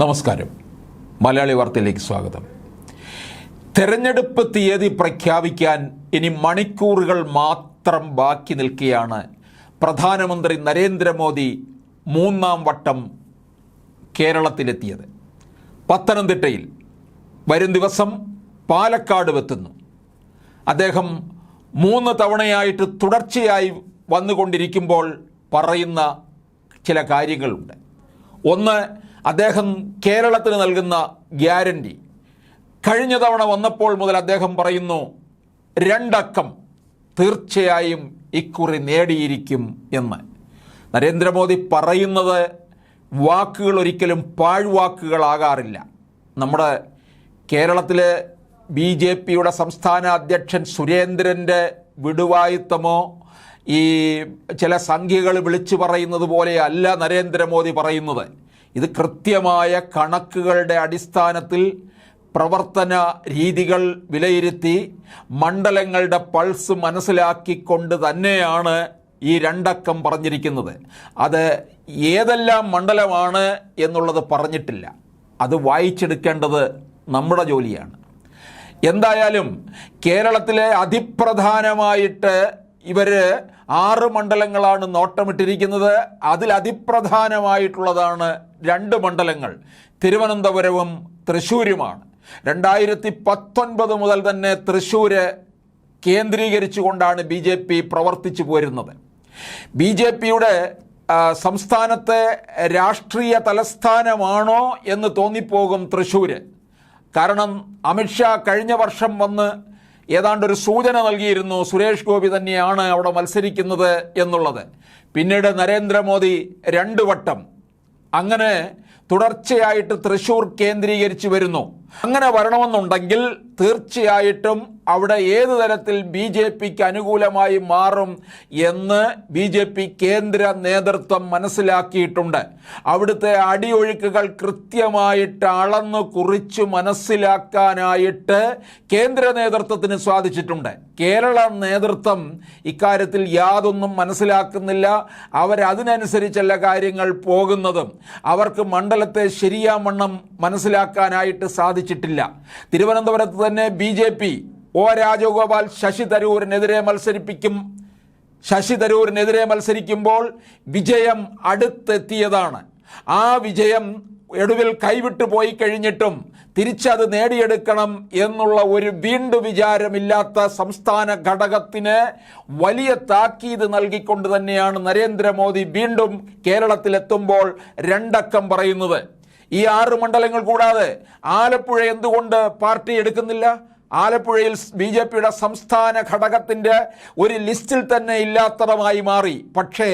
നമസ്കാരം. മലയാളി വാർത്തയിലേക്ക് സ്വാഗതം. തെരഞ്ഞെടുപ്പ് തീയതി പ്രഖ്യാപിക്കാൻ ഇനി മണിക്കൂറുകൾ മാത്രം ബാക്കി നിൽക്കുകയാണ് പ്രധാനമന്ത്രി നരേന്ദ്രമോദി മൂന്നാം വട്ടം കേരളത്തിലെത്തിയത്. പത്തനംതിട്ടയിൽ വരും ദിവസം പാലക്കാട് എത്തുന്നു അദ്ദേഹം മൂന്ന് തവണയായിട്ട് തുടർച്ചയായി വന്നുകൊണ്ടിരിക്കുമ്പോൾ പറയുന്ന ചില കാര്യങ്ങളുണ്ട്. ഒന്ന് അദ്ദേഹം കേരളത്തിന് നൽകുന്ന ഗ്യാരണ്ടി. കഴിഞ്ഞ തവണ വന്നപ്പോൾ മുതൽ അദ്ദേഹം പറയുന്നു രണ്ടക്കം തീർച്ചയായും ഇക്കുറി നേടിയിരിക്കും എന്ന്. നരേന്ദ്രമോദി പറയുന്നത് വാക്കുകൾ ഒരിക്കലും പാഴ്വാക്കുകളാകാറില്ല. നമ്മുടെ കേരളത്തിലെ ബി ജെ പിയുടെ സംസ്ഥാന അധ്യക്ഷൻ സുരേന്ദ്രന്റെ വിടുവായുത്തമോ ഈ ചില സംഖ്യകൾ വിളിച്ചു പറയുന്നത് പോലെയല്ല നരേന്ദ്രമോദി പറയുന്നത്. ഇത് കൃത്യമായ കണക്കുകളുടെ അടിസ്ഥാനത്തിൽ പ്രവർത്തന രീതികൾ വിലയിരുത്തി മണ്ഡലങ്ങളുടെ പൾസ് മനസ്സിലാക്കിക്കൊണ്ട് തന്നെയാണ് ഈ രണ്ടക്കം പറഞ്ഞിരിക്കുന്നത്. അത് ഏതെല്ലാം മണ്ഡലമാണ് എന്നുള്ളത് പറഞ്ഞിട്ടില്ല. അത് വായിച്ചെടുക്കേണ്ടത് നമ്മുടെ ജോലിയാണ്. എന്തായാലും കേരളത്തിലെ അതിപ്രധാനമായിട്ട് ഇവർ ആറ് മണ്ഡലങ്ങളാണ് നോട്ടമിട്ടിരിക്കുന്നത്. അതിലതിപ്രധാനമായിട്ടുള്ളതാണ് രണ്ട് മണ്ഡലങ്ങൾ. തിരുവനന്തപുരവും തൃശ്ശൂരുമാണ്. രണ്ടായിരത്തി പത്തൊൻപത് മുതൽ തന്നെ തൃശ്ശൂര് കേന്ദ്രീകരിച്ചുകൊണ്ടാണ് ബി ജെ പി പ്രവർത്തിച്ചു പോരുന്നത്. ബി ജെ പിയുടെ സംസ്ഥാനത്തെ രാഷ്ട്രീയ തലസ്ഥാനമാണോ എന്ന് തോന്നിപ്പോകും തൃശ്ശൂര്. കാരണം അമിത്ഷാ കഴിഞ്ഞ വർഷം വന്ന് ഏതാണ്ട് ഒരു സൂചന നൽകിയിരുന്നു സുരേഷ് ഗോപി തന്നെയാണ് അവിടെ മത്സരിക്കുന്നത് എന്നുള്ളത്. പിന്നീട് നരേന്ദ്രമോദി രണ്ട് വട്ടം. അങ്ങനെ തുടർച്ചയായിട്ട് തൃശൂർ കേന്ദ്രീകരിച്ച് വരുന്നു. അങ്ങനെ വരണമെന്നുണ്ടെങ്കിൽ തീർച്ചയായിട്ടും അവിടെ ഏത് തരത്തിൽ ബി ജെ പിക്ക് അനുകൂലമായി മാറും എന്ന് ബി ജെ പി കേന്ദ്ര നേതൃത്വം മനസ്സിലാക്കിയിട്ടുണ്ട്. അവിടുത്തെ അടിയൊഴുക്കുകൾ കൃത്യമായിട്ട് അളന്നു കുറിച്ച് മനസ്സിലാക്കാനായിട്ട് കേന്ദ്ര നേതൃത്വത്തിന് സാധിച്ചിട്ടുണ്ട്. കേരള നേതൃത്വം ഇക്കാര്യത്തിൽ യാതൊന്നും മനസ്സിലാക്കുന്നില്ല. അവരതിനനുസരിച്ചല്ല കാര്യങ്ങൾ പോകുന്നതും. അവർക്ക് മണ്ഡലത്തെ ശരിയാമണ്ണം മനസ്സിലാക്കാനായിട്ട് സാധിച്ചിട്ടില്ല തിരുവനന്തപുരത്ത് തന്നെ B J P O Rajagopal Shashi തരൂരിനെതിരെ മത്സരിപ്പിക്കും. ശശി തരൂരിനെതിരെ മത്സരിക്കുമ്പോൾ വിജയം അടുത്തെത്തിയതാണ്. ആ വിജയം ഒടുവിൽ കൈവിട്ടു പോയി കഴിഞ്ഞിട്ടും തിരിച്ചത് നേടിയെടുക്കണം എന്നുള്ള ഒരു വീണ്ടു വിചാരമില്ലാത്ത സംസ്ഥാന ഘടകത്തിന് വലിയ താക്കീത് നൽകിക്കൊണ്ട് തന്നെയാണ് നരേന്ദ്രമോദി വീണ്ടും കേരളത്തിലെത്തുമ്പോൾ രണ്ടക്കം പറയുന്നത്. ഈ ആറ് മണ്ഡലങ്ങൾ കൂടാതെ ആലപ്പുഴ എന്തുകൊണ്ട് പാർട്ടി എടുക്കുന്നില്ല? ആലപ്പുഴയിൽ ബി ജെ പിയുടെ സംസ്ഥാന ഘടകത്തിന്റെ ഒരു ലിസ്റ്റിൽ തന്നെ ഇല്ലാത്തതുമായി മാറി. പക്ഷേ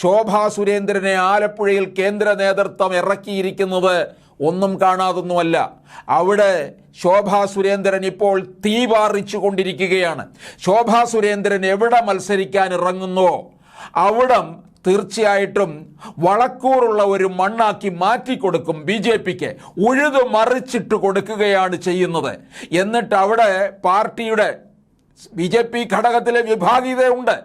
ശോഭാ സുരേന്ദ്രനെ ആലപ്പുഴയിൽ കേന്ദ്ര നേതൃത്വം ഇറക്കിയിരിക്കുന്നത് ഒന്നും കാണാതൊന്നുമല്ല. അവിടെ ശോഭാ സുരേന്ദ്രൻ ഇപ്പോൾ തീ പാറിച്ചു കൊണ്ടിരിക്കുകയാണ് ശോഭാ സുരേന്ദ്രൻ എവിടെ മത്സരിക്കാൻ ഇറങ്ങുന്നുവോ അവിടം തീർച്ചയായിട്ടും വളക്കൂറുള്ള ഒരു മണ്ണാക്കി മാറ്റിക്കൊടുക്കും ബി ജെ പിക്ക്. ഉഴുതു മറിച്ചിട്ട് കൊടുക്കുകയാണ് ചെയ്യുന്നത്. എന്നിട്ട് അവിടെ പാർട്ടിയുടെ ബി ജെ പി ഘടകത്തിലെ വിഭാഗീയതയുണ്ട്.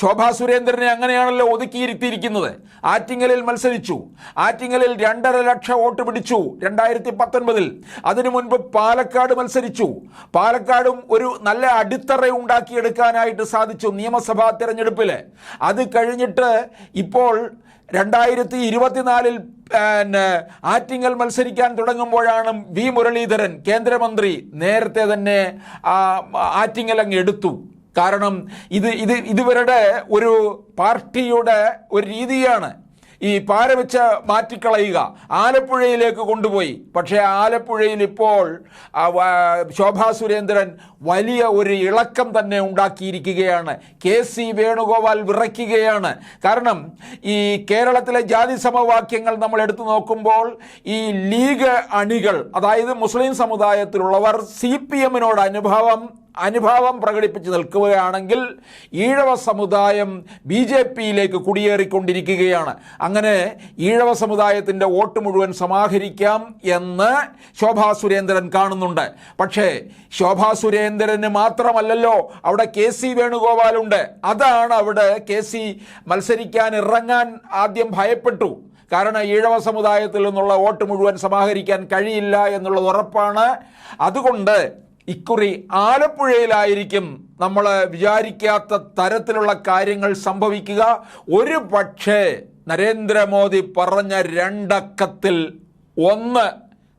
ശോഭാ സുരേന്ദ്രനെ അങ്ങനെയാണല്ലോ ഒതുക്കിയിരുത്തിയിരിക്കുന്നത്. ആറ്റിങ്ങലിൽ മത്സരിച്ചു. ആറ്റിങ്ങലിൽ രണ്ടര ലക്ഷം വോട്ട് പിടിച്ചു രണ്ടായിരത്തി പത്തൊൻപതിൽ അതിനു മുൻപ് പാലക്കാട് മത്സരിച്ചു. പാലക്കാടും ഒരു നല്ല അടിത്തറ ഉണ്ടാക്കിയെടുക്കാനായിട്ട് സാധിച്ചു നിയമസഭാ തിരഞ്ഞെടുപ്പിൽ അത് കഴിഞ്ഞിട്ട് ഇപ്പോൾ രണ്ടായിരത്തി ഇരുപത്തിനാലിൽ പിന്നെ ആറ്റിങ്ങൽ മത്സരിക്കാൻ തുടങ്ങുമ്പോഴാണ് വി മുരളീധരൻ കേന്ദ്രമന്ത്രി നേരത്തെ തന്നെ ആറ്റിങ്ങൽ അങ്ങ് എടുത്തു. കാരണം ഇത് ഇത് ഇതുവരുടെ ഒരു പാർട്ടിയുടെ ഒരു രീതിയാണ് ഈ പാര വെച്ച് മാറ്റിക്കളയുക. ആലപ്പുഴയിലേക്ക് കൊണ്ടുപോയി. പക്ഷേ ആലപ്പുഴയിൽ ഇപ്പോൾ ശോഭാ സുരേന്ദ്രൻ വലിയ ഒരു ഇളക്കം തന്നെ ഉണ്ടാക്കിയിരിക്കുകയാണ്. കെ സി വേണുഗോപാൽ വിറയ്ക്കുകയാണ്. കാരണം ഈ കേരളത്തിലെ ജാതി സമവാക്യങ്ങൾ നമ്മൾ എടുത്തു നോക്കുമ്പോൾ ഈ ലീഗ് അണികൾ അതായത് മുസ്ലിം സമുദായത്തിലുള്ളവർ സി പി എമ്മിനോട് അനുഭവം അനുഭാവം പ്രകടിപ്പിച്ച് നിൽക്കുകയാണെങ്കിൽ ഈഴവ സമുദായം ബി ജെ പിയിലേക്ക് കുടിയേറിക്കൊണ്ടിരിക്കുകയാണ്. അങ്ങനെ ഈഴവ സമുദായത്തിന്റെ വോട്ട് മുഴുവൻ സമാഹരിക്കാം എന്ന് ശോഭാ സുരേന്ദ്രൻ കാണുന്നുണ്ട്. പക്ഷേ ശോഭാ സുരേന്ദ്രന് മാത്രമല്ലല്ലോ അവിടെ കെ സി വേണുഗോപാലുണ്ട് അതാണ് അവിടെ കെ സി മത്സരിക്കാൻ ഇറങ്ങാൻ ആദ്യം ഭയപ്പെട്ടു. കാരണം ഈഴവ സമുദായത്തിൽ നിന്നുള്ള വോട്ട് മുഴുവൻ സമാഹരിക്കാൻ കഴിയില്ല എന്നുള്ളത് ഉറപ്പാണ്. അതുകൊണ്ട് ഇക്കുറി ആലപ്പുഴയിലായിരിക്കും നമ്മൾ വിചാരിക്കാത്ത തരത്തിലുള്ള കാര്യങ്ങൾ സംഭവിക്കുക. ഒരു പക്ഷേ നരേന്ദ്രമോദി പറഞ്ഞ രണ്ടക്കത്തിൽ ഒന്ന്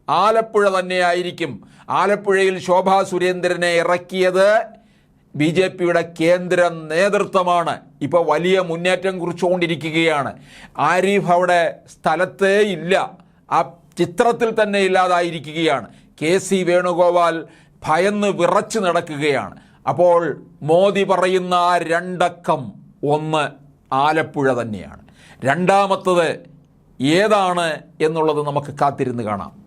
ആലപ്പുഴ തന്നെയായിരിക്കും. ആലപ്പുഴയിൽ ശോഭാ സുരേന്ദ്രനെ ഇറക്കിയത് ബി ജെ പിയുടെ കേന്ദ്ര നേതൃത്വമാണ്. ഇപ്പോൾ വലിയ മുന്നേറ്റം കുറിച്ചുകൊണ്ടിരിക്കുകയാണ്. ആരിഫ് അവിടെ സ്ഥലത്തേ ഇല്ല. ആ ചിത്രത്തിൽ തന്നെ ഇല്ലാതായിരിക്കുകയാണ്. കെ സി വേണുഗോപാൽ ഭയന്ന് വിറച്ചു നടക്കുകയാണ്. അപ്പോൾ മോദി പറയുന്ന ആ രണ്ടക്കം ഒന്ന് ആലപ്പുഴ തന്നെയാണ്. രണ്ടാമത്തത് ഏതാണ് എന്നുള്ളത് നമുക്ക് കാത്തിരുന്ന് കാണാം.